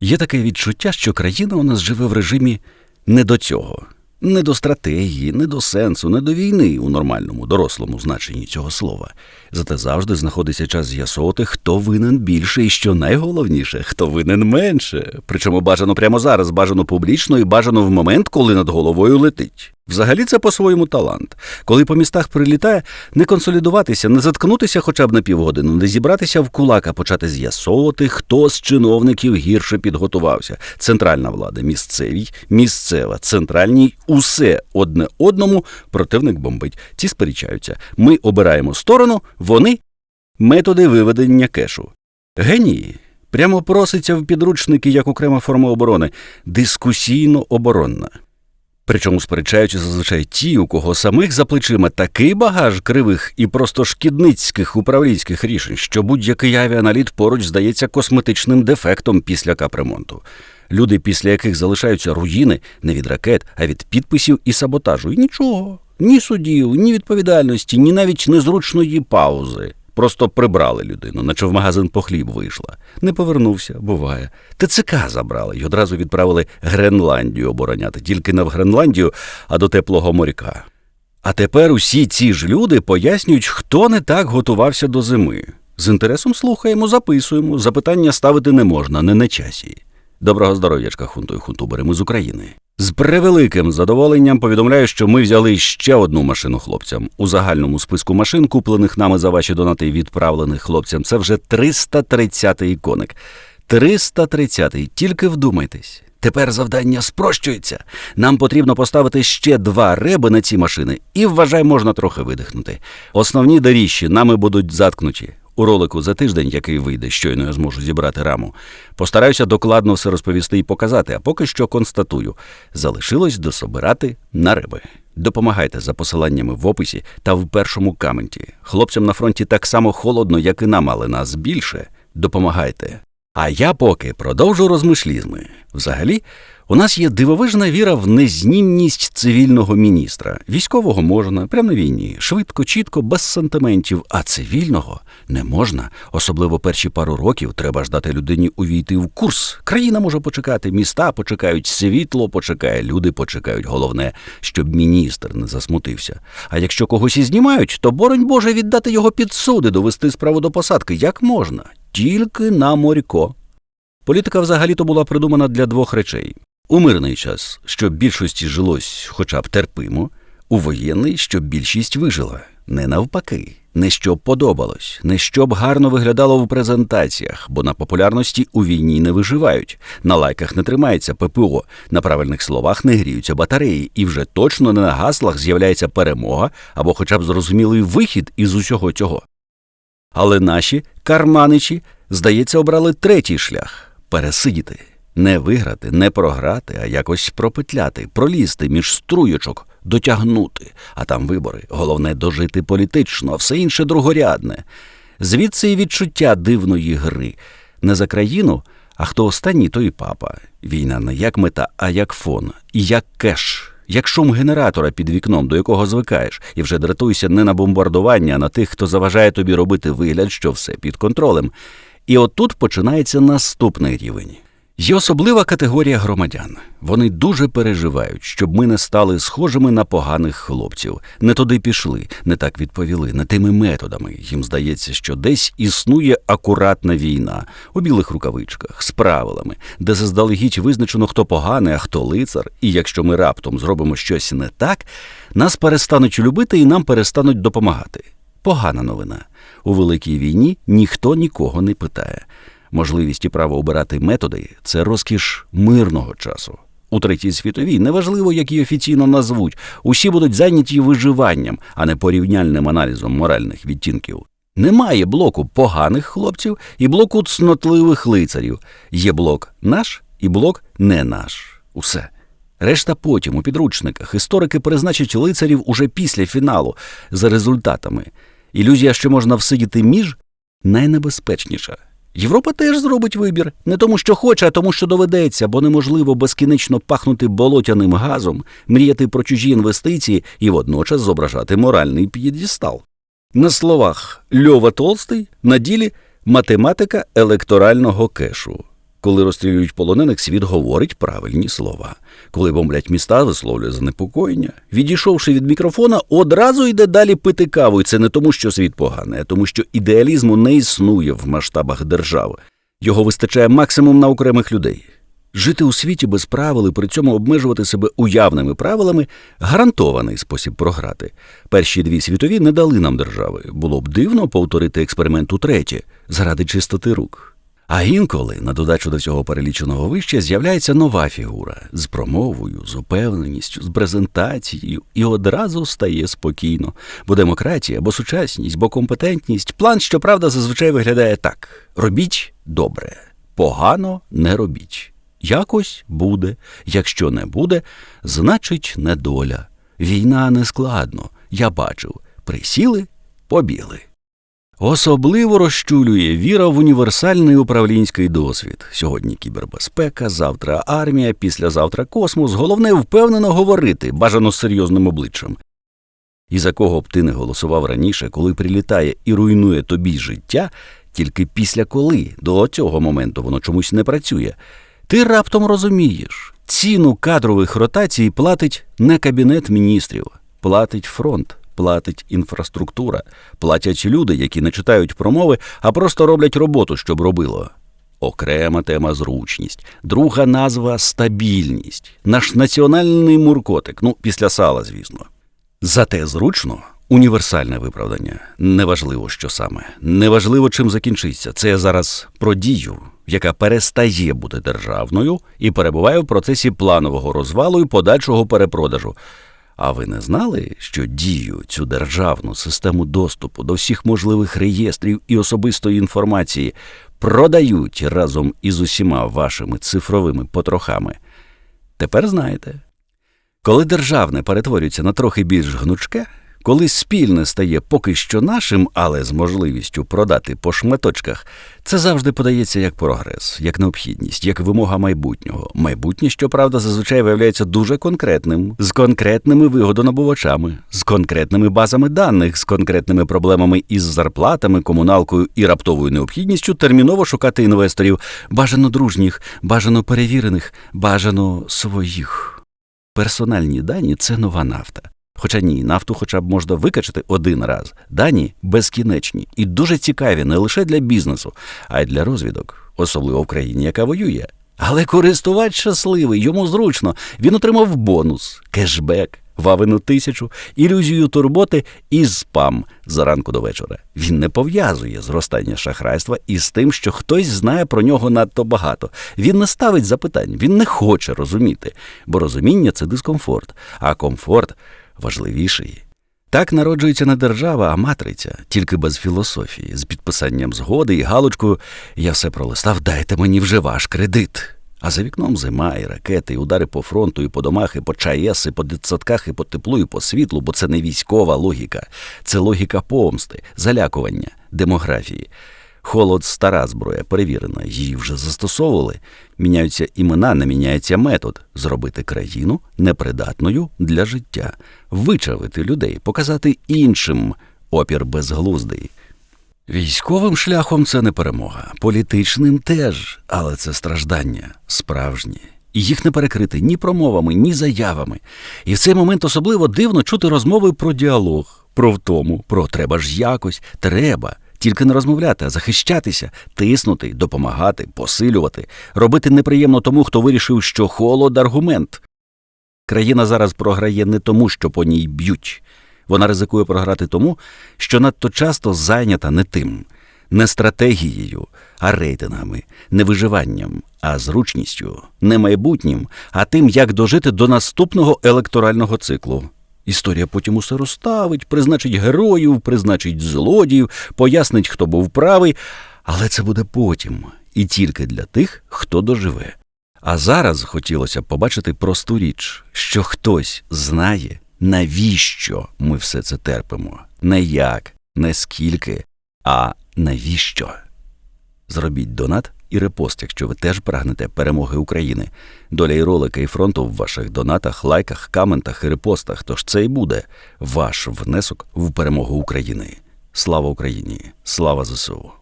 Є таке відчуття, що країна у нас живе в режимі не до цього, не до стратегії, не до сенсу, не до війни у нормальному, дорослому значенні цього слова. Зате завжди знаходиться час з'ясовувати, хто винен більше і що найголовніше, хто винен менше. Причому бажано прямо зараз, бажано публічно і бажано в момент, коли над головою летить. Взагалі це по-своєму талант. Коли по містах прилітає, не консолідуватися, не заткнутися хоча б на півгодини, не зібратися в кулак, а почати з'ясовувати, хто з чиновників гірше підготувався. Центральна влада, місцевій, місцева, центральній, усе одне одному противник бомбить. Ці сперечаються. Ми обираємо сторону, вони методи виведення кешу. Генії. Прямо проситься в підручники як окрема форма оборони, дискусійно оборонна. Причому сперечаються зазвичай ті, у кого самих за плечима такий багаж кривих і просто шкідницьких управлінських рішень, що будь-який авіаналіт поруч здається косметичним дефектом після капремонту. Люди, після яких залишаються руїни не від ракет, а від підписів і саботажу. І нічого, ні судів, ні відповідальності, ні навіть незручної паузи. Просто прибрали людину, наче в магазин по хліб вийшла. Не повернувся, буває. ТЦК забрали і одразу відправили Гренландію обороняти, тільки не в Гренландію, а до теплого моряка. А тепер усі ці ж люди пояснюють, хто не так готувався до зими. З інтересом слухаємо, записуємо. Запитання ставити не можна, не на часі. Доброго здоров'ячка, хунту і хунтубери, ми з України. З превеликим задоволенням повідомляю, що ми взяли ще одну машину хлопцям. У загальному списку машин, куплених нами за ваші донати відправлених хлопцям, це вже 330-й коник. 330-й, тільки вдумайтесь. Тепер завдання спрощується. Нам потрібно поставити ще два реби на ці машини, і вважай, можна трохи видихнути. Основні доріжчі нами будуть заткнуті. У ролику за тиждень, який вийде, щойно я зможу зібрати раму, постараюся докладно все розповісти і показати, а поки що констатую: залишилось дособирати на риби. Допомагайте за посиланнями в описі та в першому каменті. Хлопцям на фронті так само холодно, як і нам, але нас більше. Допомагайте. А я поки продовжу розмишлізми. Взагалі, у нас є дивовижна віра в незнімність цивільного міністра. Військового можна, прямо на війні, швидко, чітко, без сантиментів, а цивільного не можна. Особливо перші пару років треба ж дати людині увійти в курс. Країна може почекати, міста почекають, світло почекає, люди почекають. Головне, щоб міністр не засмутився. А якщо когось і знімають, то боронь Боже віддати його під суди, довести справу до посадки. Як можна? Тільки на морько. Політика взагалі-то була придумана для двох речей: у мирний час, щоб більшості жилось хоча б терпимо, у воєнний, щоб більшість вижила, не навпаки, не щоб подобалось, не щоб гарно виглядало в презентаціях, бо на популярності у війні не виживають, на лайках не тримається ППО, на правильних словах не гріються батареї, і вже точно не на гаслах з'являється перемога або хоча б зрозумілий вихід із усього цього. Але наші карманичі, здається, обрали третій шлях пересидіти, не виграти, не програти, а якось пропетляти, пролізти між струючок, дотягнути, а там вибори. Головне дожити політично, а все інше другорядне. Звідси і відчуття дивної гри не за країну, а хто останній, то і папа. Війна не як мета, а як фон, і як кеш. Як шум генератора під вікном, до якого звикаєш, і вже дратуйся не на бомбардування, а на тих, хто заважає тобі робити вигляд, що все під контролем. І отут починається наступний рівень. Є особлива категорія громадян. Вони дуже переживають, щоб ми не стали схожими на поганих хлопців, не туди пішли, не так відповіли, не тими методами. Їм здається, що десь існує акуратна війна у білих рукавичках з правилами, де заздалегідь визначено, хто поганий, а хто лицар. І якщо ми раптом зробимо щось не так, нас перестануть любити і нам перестануть допомагати. Погана новина. У великій війні ніхто нікого не питає. Можливість і право обирати методи це розкіш мирного часу. У третій світовій неважливо, як її офіційно назвуть, усі будуть зайняті виживанням, а не порівняльним аналізом моральних відтінків. Немає блоку поганих хлопців і блоку цнотливих лицарів. Є блок наш і блок не наш. Усе. Решта потім у підручниках історики призначать лицарів уже після фіналу за результатами. Ілюзія, що можна всидіти між, найнебезпечніша. Європа теж зробить вибір не тому, що хоче, а тому, що доведеться, бо неможливо безкінечно пахнути болотяним газом, мріяти про чужі інвестиції і водночас зображати моральний п'єдістал. На словах Льова Толстий, на ділі математика електорального кешу. Коли розстрілюють полонених, світ говорить правильні слова. Коли бомблять міста, висловлює занепокоєння. Відійшовши від мікрофона, одразу йде далі пити каву. І це не тому, що світ поганий, а тому, що ідеалізму не існує в масштабах держави. Його вистачає максимум на окремих людей. Жити у світі без правил і при цьому обмежувати себе уявними правилами гарантований спосіб програти. Перші дві світові не дали нам держави. Було б дивно повторити експеримент утретє заради чистоти рук. А інколи, на додачу до цього переліченого вище, з'являється нова фігура з промовою, з упевненістю, з презентацією, і одразу стає спокійно. Бо демократія, бо сучасність, бо компетентність. План, щоправда, зазвичай виглядає так: робіть добре, погано не робіть. Якось буде, якщо не буде, значить недоля. Війна не складно, я бачив. Присіли, побігли. Особливо розчулює віра в універсальний управлінський досвід. Сьогодні кібербезпека, завтра армія, післязавтра космос. Головне впевнено говорити, бажано з серйозним обличчям. І за кого б ти не голосував раніше, коли прилітає і руйнує тобі життя, тільки після коли до цього моменту воно чомусь не працює, ти раптом розумієш, ціну кадрових ротацій платить не кабінет міністрів, платить фронт платить інфраструктура, платять люди, які не читають промови, а просто роблять роботу, щоб робило. Окрема тема зручність, друга назва стабільність, наш національний муркотик, ну, після сала, звісно. Зате зручно універсальне виправдання. Неважливо, що саме, неважливо, чим закінчиться. Це зараз про дію, яка перестає бути державною і перебуває в процесі планового розвалу і подальшого перепродажу. А ви не знали, що дію цю державну систему доступу до всіх можливих реєстрів і особистої інформації продають разом із усіма вашими цифровими потрохами? Тепер знаєте, коли державне перетворюється на трохи більш гнучке, коли спільне стає поки що нашим, але з можливістю продати по шматочках, це завжди подається як прогрес, як необхідність, як вимога майбутнього. Майбутнє, щоправда, зазвичай виявляється дуже конкретним, з конкретними вигодонабувачами, з конкретними базами даних, з конкретними проблемами із зарплатами, комуналкою і раптовою необхідністю терміново шукати інвесторів, бажано дружніх, бажано перевірених, бажано своїх. Персональні дані це нова нафта. Хоча ні, нафту хоча б можна викачати один раз. Дані безкінечні і дуже цікаві не лише для бізнесу, а й для розвідок, особливо в країні, яка воює. Але користувач щасливий, йому зручно. Він отримав бонус, кешбек, вавину тисячу, ілюзію турботи і спам за ранку до вечора. Він не пов'язує зростання шахрайства із тим, що хтось знає про нього надто багато. Він не ставить запитань, він не хоче розуміти, бо розуміння це дискомфорт, а комфорт важливіший. Так народжується не держава, а матриця, тільки без філософії, з підписанням згоди і галочкою я все пролистав, дайте мені вже ваш кредит. А за вікном зима, і ракети, і удари по фронту, і по домах, і по ЧАЕС, і по дитсадках, і по теплу, і по світлу, бо це не військова логіка, це логіка помсти, залякування, демографії. Холод стара зброя, перевірена, її вже застосовували. Міняються імена, не міняється метод зробити країну непридатною для життя, вичавити людей, показати іншим опір безглуздий. Військовим шляхом це не перемога, політичним теж, але це страждання справжнє. І їх не перекрити ні промовами, ні заявами. І в цей момент особливо дивно чути розмови про діалог, про втому, про треба ж якось, треба. Тільки не розмовляти, а захищатися, тиснути, допомагати, посилювати, робити неприємно тому, хто вирішив, що холод аргумент. Країна зараз програє не тому, що по ній б'ють. Вона ризикує програти тому, що надто часто зайнята не тим, не стратегією, а рейтингами, не виживанням, а зручністю, не майбутнім, а тим, як дожити до наступного електорального циклу. Історія потім усе розставить, призначить героїв, призначить злодіїв, пояснить, хто був правий, але це буде потім і тільки для тих, хто доживе. А зараз хотілося б побачити просту річ, що хтось знає, навіщо ми все це терпимо, не як, не скільки, а навіщо. Зробіть донат і репост, якщо ви теж прагнете перемоги України. Доля і ролика і фронту в ваших донатах, лайках, коментах і репостах. Тож це і буде ваш внесок в перемогу України. Слава Україні! Слава ЗСУ!